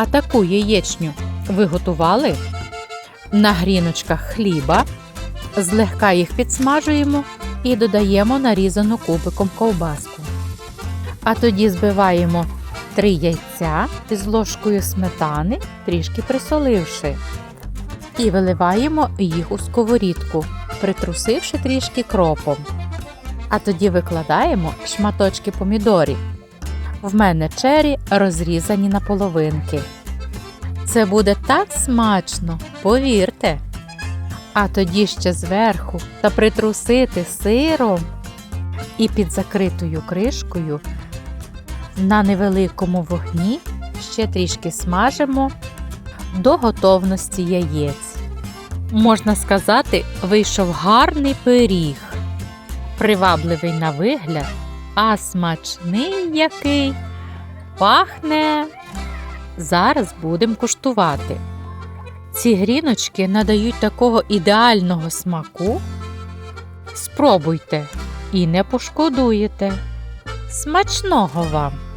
А таку яєчню ви готували? На гріночках хліба злегка їх підсмажуємо і додаємо нарізану кубиком ковбаску. А тоді збиваємо три яйця із ложкою сметани, трішки присоливши. І виливаємо їх у сковорідку, притрусивши трішки кропом. А тоді викладаємо шматочки помідорів. В мене чері розрізані на половинки. Це буде так смачно, повірте. А тоді ще зверху та притрусити сиром і під закритою кришкою на невеликому вогні ще трішки смажимо до готовності яєць. Можна сказати, вийшов гарний пиріг, привабливий на вигляд, а смачний який пахне. Зараз будемо куштувати. Ці гріночки надають такого ідеального смаку. Спробуйте і не пошкодуєте. Смачного вам!